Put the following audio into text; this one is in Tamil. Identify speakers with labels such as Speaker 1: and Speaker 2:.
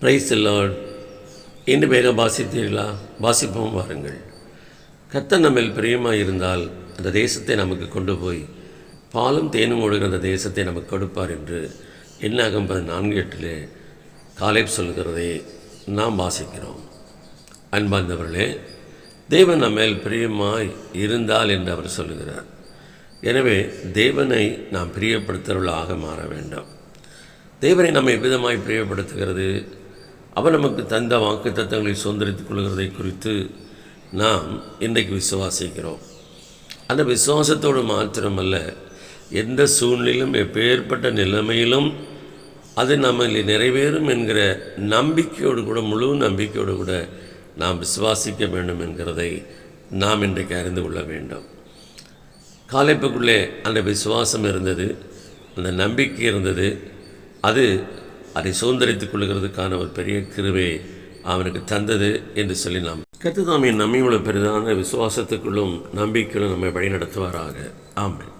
Speaker 1: பிரைஸ் லார்ட் இன்று வேக வாசித்தீர்களா? வாசிப்போம் வாருங்கள். கத்த நம்மில் பிரியமாக இருந்தால் அந்த தேசத்தை நமக்கு கொண்டு போய் பாலும் தேனும் ஒழுகிற அந்த தேசத்தை நமக்கு கொடுப்பார் என்று என்னாகும் பதினான்கு எட்டிலே காலேப் சொல்கிறதை நாம் வாசிக்கிறோம். அன்பார்ந்தவர்களே தேவன் நம்மேல் பிரியமாய் இருந்தால் என்று அவர் சொல்லுகிறார். எனவே தேவனை நாம் பிரியப்படுத்துகிறவர்களாக மாற வேண்டும். தேவனை நம்மை விதமாய் பிரியப்படுத்துகிறது? அவர் நமக்கு தந்த வாக்கு தத்தங்களை சுதந்திரித்துக் கொள்கிறதை குறித்து நாம் இன்றைக்கு விசுவாசிக்கிறோம். அந்த விசுவாசத்தோடு மாத்திரமல்ல எந்த சூழ்நிலையிலும் எப்பேற்பட்ட நிலைமையிலும் அது நம்மளை நிறைவேறும் என்கிற நம்பிக்கையோடு கூட முழு நம்பிக்கையோடு கூட நாம் விசுவாசிக்க வேண்டும் என்கிறதை நாம் இன்றைக்கு அறிந்து கொள்ள வேண்டும். காலைப்புக்குள்ளே அந்த விசுவாசம் இருந்தது அந்த நம்பிக்கை இருந்தது அது அதை சுதந்திரித்துக் கொள்கிறதுக்கான ஒரு பெரிய கிருவை அவனுக்கு தந்தது என்று சொல்லி நாம் கத்து தாமியின் நம்மையுள்ள பெரிதான விசுவாசத்துக்குள்ளும் நம்பிக்கையிலும் நம்மை வழிநடத்துவாராக. ஆமாம்